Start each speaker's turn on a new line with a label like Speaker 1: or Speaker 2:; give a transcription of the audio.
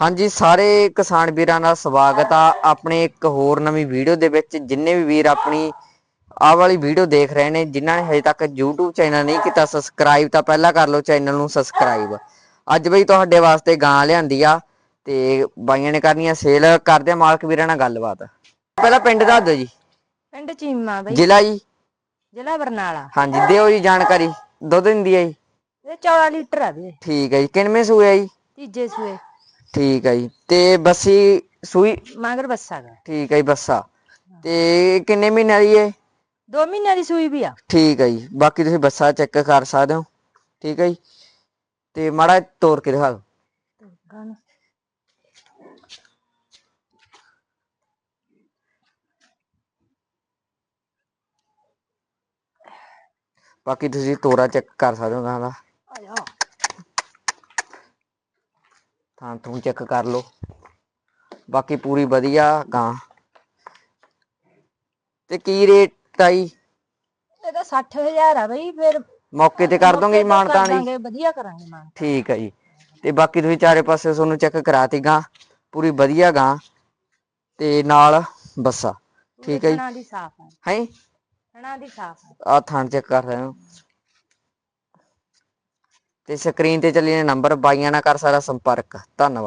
Speaker 1: ਹਾਂਜੀ ਸਾਰੇ ਕਿਸਾਨ ਵੀਰਾਂ ਦਾ ਸਵਾਗਤ ਆ। ਆਪਣੇ ਇੱਕ ਹੋਰ ਨਵੀਂ ਵੀਡੀਓ ਦੇ ਵਿੱਚ ਜਿੰਨੇ ਵੀ ਵੀਰ ਆਪਣੀ ਆਹ ਵਾਲੀ ਵੀਡੀਓ ਦੇਖ ਰਹੇ ਨੇ ਜਿਨ੍ਹਾਂ ਨੇ ਹਜੇ ਤੱਕ YouTube ਚੈਨਲ ਨਹੀਂ ਕੀਤਾ ਸਬਸਕ੍ਰਾਈਬ ਤਾਂ ਪਹਿਲਾਂ ਕਰ ਲਓ ਚੈਨਲ ਨੂੰ ਸਬਸਕ੍ਰਾਈਬ ਅੱਜ ਬਈ ਤੁਹਾਡੇ ਵਾਸਤੇ ਗਾਂ ਲਿਆਂਦੀ ਆ ਤੇ ਬਾਈਆਂ ਨੇ ਕਰਨੀਆਂ ਸੇਲ ਕਰਦੇ ਆ ਮਾਲਕ ਵੀਰਾਂ ਨਾਲ ਗੱਲਬਾਤ। ਪਹਿਲਾਂ ਪਿੰਡ ਦੱਸ ਦਿਓ ਜੀ।
Speaker 2: ਪਿੰਡ ਚੀਮਾ ਬਈ।
Speaker 1: ਜ਼ਿਲ੍ਹਾ ਜੀ।
Speaker 2: ਜ਼ਿਲ੍ਹਾ ਬਰਨਾਲਾ।
Speaker 1: ਹਾਂਜੀ ਦਿਓ ਜੀ ਜਾਣਕਾਰੀ। ਦੁੱਧ ਦਿੰਦੀ ਹੈ ਜੀ।
Speaker 2: ਇਹ 14 ਲੀਟਰ ਆ ਵੀਰੇ।
Speaker 1: ਠੀਕ ਹੈ ਜੀ। ਕਿੰਨਵੇਂ ਸੂਏ ਆ ਜੀ?
Speaker 2: ਤੀਜੇ ਸੂਏ।
Speaker 1: ਠੀਕ ਹੈ ਜੀ ਤੇ ਬੱਸੀ ਸੂਈ
Speaker 2: ਮਗਰ ਬੱਸਾ ਦਾ
Speaker 1: ਠੀਕ ਹੈ ਜੀ ਬੱਸਾ ਤੇ ਕਿੰਨੇ ਮਹੀਨਿਆਂ ਦੀ ਹੈ
Speaker 2: ਦੋ ਮਹੀਨਿਆਂ ਦੀ ਸੂਈ ਵੀ ਆ
Speaker 1: ਠੀਕ ਹੈ ਜੀ ਬਾਕੀ ਤੁਸੀਂ ਬੱਸਾ ਚੈੱਕ ਕਰ ਸਕਦੇ ਹੋ ਠੀਕ ਹੈ ਜੀ ਤੇ ਮਾੜਾ ਜਿਹਾ ਤੋੜ ਕੇ ਦਿਖਾ ਦਿਓ ਬਾਕੀ ਤੁਸੀਂ ਤੋਰਾ ਚੈੱਕ ਕਰ ਸਕਦੇ ਹੋ ਗਾਂ ਦਾ ਥਾਂ ਤੂੰ ਚੈੱਕ ਕਰ ਲਓ। ਬਾਕੀ ਪੂਰੀ ਵਧੀਆ ਗਾਂ। ਤੇ ਕੀ ਰੇਟ ਆਈ
Speaker 2: ਇਹਦਾ 60000 ਆ ਬਈ ਫਿਰ
Speaker 1: ਮੌਕੇ ਤੇ ਕਰ ਦੋਗੇ ਜੀ
Speaker 2: ਮੌਕੇ ਤੇ
Speaker 1: ਮਾਨਤਾਨ
Speaker 2: ਕਰ
Speaker 1: ਜੀ?
Speaker 2: ਦਾਂਗੇ, ਵਧੀਆ ਕਰਾਂਗੇ ਮਾਨ
Speaker 1: ਠੀਕ ਹੈ ਜੀ। ਤੇ ਬਾਕੀ ਤੁਸੀਂ ਚਾਰੇ ਪਾਸੇ ਤੁਹਾਨੂੰ ਚੈੱਕ ਕਰਾਤੀ ਗਾਂ। ਪੂਰੀ ਵਧੀਆ ਗਾਂ। ਤੇ ਨਾਲ ਬੱਸਾ। ਠੀਕ ਹੈ ਜੀ।
Speaker 2: ਥਣਾ ਦੀ ਸਾਫ਼ ਆ।
Speaker 1: ਹੈ?
Speaker 2: ਥਣਾ ਦੀ ਸਾਫ਼ ਆ।
Speaker 1: ਥਾਂ ਚੈੱਕ ਕਰ ਰਹੇ ਹੋ। ਤੇ ਸਕਰੀਨ ਤੇ ਚੱਲੇ ਨੇ ਨੰਬਰ ਬਾਈਆਂ ਨਾਲ ਕਰ ਸਾਰਾ ਸੰਪਰਕ। ਧੰਨਵਾਦ।